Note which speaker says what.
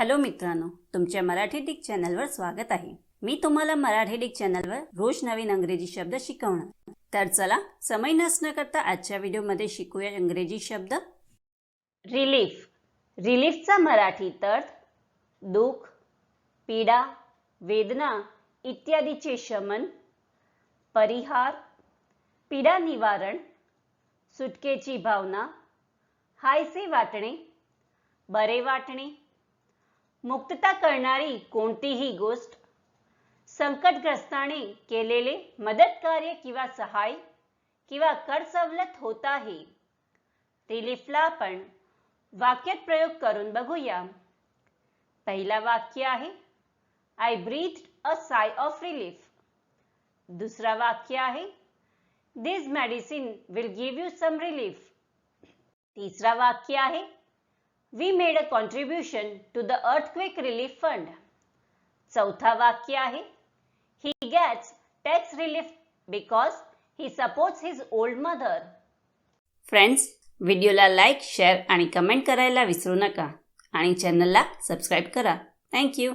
Speaker 1: Hello मित्रांनो तुमच्या Marathi Dick चॅनलवर स्वागत आहे. मी तुम्हाला मराठी डिक चॅनलवर रोज नवीन अंग्रेजी शब्द शिकवणार. तर चला समय नसणं करता आजच्या व्हिडिओमध्ये शिकूया इंग्रजी शब्द. रिलीफ रिलीफचा मराठी अर्थ दुःख पीडा वेदना इत्यादीचे शमन परिहार पीडा निवारण सुटकेची भावना हायसे वाटणे बरे वाटणे मुक्तता करणारी कोणतीही गोष्ट संकटग्रस्ताने केलेले मदत कार्य किंवा सहाय किंवा कर सवलत होत आहे रिलीफला आपण वाक्यात प्रयोग करून बघूया. पहिला वाक्य आहे आय ब्रीथ अ साय ऑफ रिलीफ दुसरा वाक्य आहे this medicine will give you some relief तिसरा वाक्य आहे we made a contribution to the earthquake relief fund चौथा वाक्य आहे. He gets tax relief because he supports his old mother friends व्हिडिओला लाईक शेअर आणि कमेंट करायला विसरू नका. आणि चॅनलला सबस्क्राईब करा. थँक्यू